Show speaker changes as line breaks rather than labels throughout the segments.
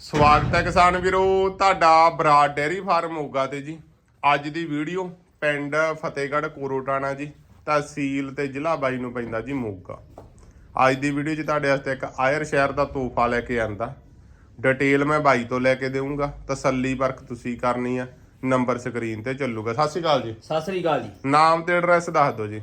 ਸਵਾਗਤ ਹੈ ਕਿਸਾਨ ਵੀਰੋ ਤੁਹਾਡਾ ਬਰਾਡ ਡੇਅਰੀ ਫਾਰਮ ਹੋਗਾ ਤੇ ਜੀ। ਅੱਜ ਦੀ ਵੀਡੀਓ ਪਿੰਡ ਫਤਿਹਗੜ੍ਹ ਕੋਰੋਟਾਣਾ ਜੀ ਤਹਿਸੀਲ ਤੇ ਜ਼ਿਲ੍ਹਾ ਬਾਈ ਨੂੰ ਪੈਂਦਾ ਜੀ ਮੋਗਾ। ਅੱਜ ਦੀ ਵੀਡੀਓ 'ਚ ਤੁਹਾਡੇ ਵਾਸਤੇ ਇੱਕ ਆਇਰ ਸ਼ਹਿਰ ਦਾ ਤੋਹਫਾ ਲੈ ਕੇ ਆਂਦਾ। ਡਿਟੇਲ ਮੈਂ ਬਾਈ ਤੋਂ ਲੈ ਕੇ ਦੇਵਾਂਗਾ ਤਸੱਲੀ ਪਰਖ ਤੁਸੀਂ ਕਰਨੀ ਆ ਨੰਬਰ ਸਕਰੀਨ ਤੇ ਚੱਲੂਗਾ। ਸਤਿ ਸ਼੍ਰੀ ਅਕਾਲ ਜੀ।
ਸਤਿ ਸ੍ਰੀ ਅਕਾਲ ਜੀ।
ਨਾਮ ਤੇ ਐਡਰੈਸ ਦੱਸ ਦਿਓ ਜੀ।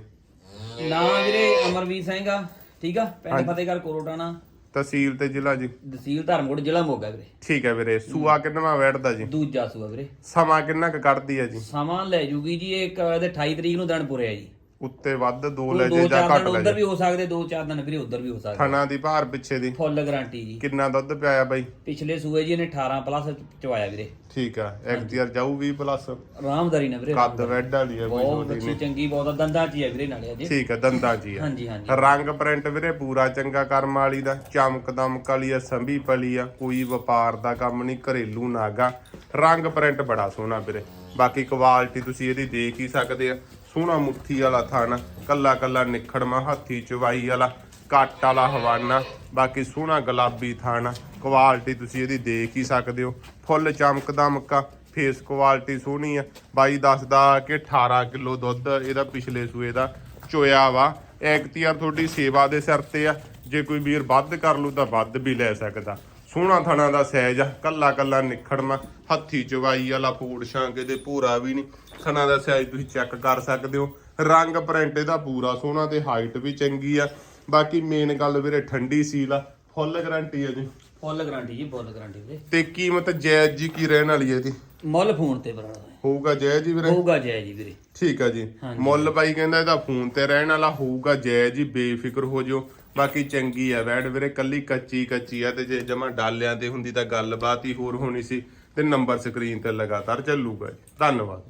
ਨਾਮ ਵੀਰੇ ਅਮਰਵੀਰ ਸਿੰਘ ਆ ਠੀਕ ਆ? ਪਿੰਡ ਫਤਿਹਗੜ੍ਹ ਕੋਰੋਟਾਣਾ।
ਤਹਿਸੀਲ ਤੇ ਜ਼ਿਲ੍ਹਾ ਜੀ?
ਤਹਿਸੀਲ ਧਰਮਕੋਟ ਜ਼ਿਲ੍ਹਾ ਮੋਗਾ ਵੀਰੇ।
ਠੀਕ ਹੈ ਵੀਰੇ ਸੂਆ ਕਿੰਨਵਾ ਵੈੜਦਾ ਜੀ?
ਦੂਜਾ ਸੂਆ ਵੀਰੇ।
ਸਮਾਂ ਕਿੰਨਾ ਕੁ ਕੱਢਦੀ ਹੈ ਜੀ?
ਸਮਾਂ ਲੈ ਜੂਗੀ ਜੀ ਇੱਕ ਇਹਦੇ 28 ਤਰੀਕ ਨੂੰ ਦਿਨ ਪੂਰੇ ਆ ਜੀ।
ਉੱਤੇ ਵੱਧ ਦੋ ਲੈ
ਦੋ
ਜੇ ਜਾਂ
ਚਾਰ
ਘੱਟ
ਦਿਨ
ਲੈ
ਉਧਰ
ਜੇ।
ਵੀ ਹੋ ਸਕਦੇ ਦੋ ਚਾਰ ਦਿਨ ਵੀਰੇ ਉਧਰ ਵੀ ਹੋ ਸਕਦੇ।
ਥਣਾ ਦੀ ਭਾਰ ਪਿੱਛੇ ਦੀ।
ਫੁੱਲ ਗਾਰੰਟੀ ਜੀ।
ਕਿੰਨਾ ਦੁੱਧ ਪਿਆਇਆ ਬਾਈ?
ਪਿਛਲੇ ਸੂਏ ਜੀ ਇਹਨੇ 18 ਪਲੱਸ ਚਵਾਇਆ ਵੀਰੇ।
ਠੀਕ ਆ ਐਕਟੀਆਰ ਜਾਊ 20 ਪਲੱਸ
ਆਰਾਮਦਾਰੀ ਨਾਲ ਵੀਰੇ
ਕੱਦ ਵੈਡ ਵਾਲੀ ਆ ਕੋਈ
ਬਹੁਤ
ਛੋਟੀ
ਅੱਛੀ ਚੰਗੀ ਬਹੁਤ ਆ, ਦੰਦਾਂ 'ਚ ਹੀ ਆ ਵੀਰੇ ਨਾਲੇ ਅਜੇ
ਠੀਕ ਆ ਦੰਦਾਂ ਜੀ ਆ।
ਹਾਂਜੀ ਹਾਂਜੀ।
ਰੰਗ ਪ੍ਰਿੰਟ ਵੀਰੇ ਪੂਰਾ ਚੰਗਾ ਕਰਮ ਵਾਲੀ ਦਾ। ਚਮਕ ਦਮਕ ਵਾਲੀ ਆ ਸੰਭੀ ਪਲੀ ਆ। ਕੋਈ ਵਪਾਰ ਦਾ ਕੰਮ ਨਹੀਂ ਘਰੇਲੂ ਨਾਗਾ। ਰੰਗ ਪ੍ਰਿੰਟ ਬੜਾ ਸੋਹਣਾ ਵੀਰੇ। ਬਾਕੀ ਕੁਆਲਿਟੀ ਤੁਸੀਂ ਇਹਦੀ ਦੇਖ ਹੀ ਸਕਦੇ ਆ। ਸੋਹਣਾ ਮੁੱਠੀ ਵਾਲਾ ਥਣ, ਕੱਲਾ ਕੱਲਾ ਨਿਖੜਮਾ, ਹਾਥੀ ਚਵਾਈ ਵਾਲਾ, ਕੱਟ ਵਾਲਾ ਹਵਾਨਾ, ਬਾਕੀ ਸੋਹਣਾ ਗੁਲਾਬੀ ਥਣ, ਕੁਆਲਿਟੀ ਤੁਸੀਂ ਇਹਦੀ ਦੇਖ ਹੀ ਸਕਦੇ ਹੋ। ਫੁੱਲ ਚਮਕਦਾ ਮੱਕਾ ਫੇਸ ਕੁਆਲਿਟੀ ਸੋਹਣੀ ਆ। ਬਾਈ ਦੱਸਦਾ ਕਿ 18 ਕਿਲੋ ਦੁੱਧ ਇਹਦਾ ਪਿਛਲੇ ਸੂਏ ਦਾ ਚੋਇਆ ਵਾ। ਐਕਤੀਆਰ ਤੁਹਾਡੀ ਸੇਵਾ ਦੇ ਸਿਰ ਤੇ ਆ। ਜੇ ਕੋਈ ਵੀਰ ਵੱਧ ਕਰ ਲੂ ਤਾਂ ਵੱਧ ਵੀ ਲੈ ਸਕਦਾ। ਸੋਹਣਾ ਥਣਾ ਦਾ ਸਾਈਜ਼ ਆ ਕੱਲਾ ਕੱਲਾ ਨਿਖੜਮਾ ਹੱਥੀ ਚਵਾਈ ਵਾਲਾ ਫੂੜ ਛਾਂਕੇ ਦੇ ਪੂਰਾ ਵੀ ਨਹੀਂ। ਥਣਾ ਦਾ ਸਾਈਜ਼ ਤੁਸੀਂ ਚੈੱਕ ਕਰ ਸਕਦੇ ਹੋ। ਰੰਗ ਪ੍ਰਿੰਟ ਇਹਦਾ ਪੂਰਾ ਸੋਹਣਾ ਤੇ ਹਾਈਟ ਵੀ ਚੰਗੀ ਆ। ਬਾਕੀ ਮੇਨ ਗੱਲ ਵੀਰੇ ਠੰਡੀ ਸੀਲ ਆ ਫੁੱਲ ਗਾਰੰਟੀ ਆ ਜੀ।
ਫੁੱਲ ਗਾਰੰਟੀ ਜੀ ਫੁੱਲ ਗਾਰੰਟੀ ਵੀਰੇ।
ਤੇ ਕੀਮਤ ਜਾਇਜ਼ ਜੀ ਕੀ ਰਹਿਣ ਵਾਲੀ ਹੈ ਇਹਦੀ?
ਮੁੱਲ ਫੋਨ ਤੇ ਬਰਾੜਾ
ਹੋਊਗਾ ਜਾਇਜ਼ ਹੀ ਵੀਰੇ?
ਹੋਊਗਾ ਜੈ ਜੀ ਵੀਰੇ।
ਠੀਕ ਆ ਜੀ। ਮੁੱਲ ਬਾਈ ਕਹਿੰਦਾ ਇਹਦਾ ਫੋਨ ਤੇ ਰਹਿਣ ਵਾਲਾ ਹੋਊਗਾ ਜਾਇਜ਼ ਹੀ ਬੇਫਿਕਰ ਹੋ ਜਿਓ। ਬਾਕੀ ਚੰਗੀ ਆ, ਵੈੜ ਵੀਰੇ, ਕੱਲੀ ਕੱਚੀ ਕੱਚੀ ਆ ਤੇ ਜੇ ਜਮਾ ਡਾਲਿਆਂ ਤੇ ਹੁੰਦੀ ਤਾਂ ਗੱਲਬਾਤ ਹੀ ਹੋਰ ਹੋਣੀ ਸੀ ਤੇ ਨੰਬਰ ਸਕਰੀਨ ਤੇ ਲਗਾਤਾਰ ਚੱਲੂਗਾ ਜੀ। ਧੰਨਵਾਦ।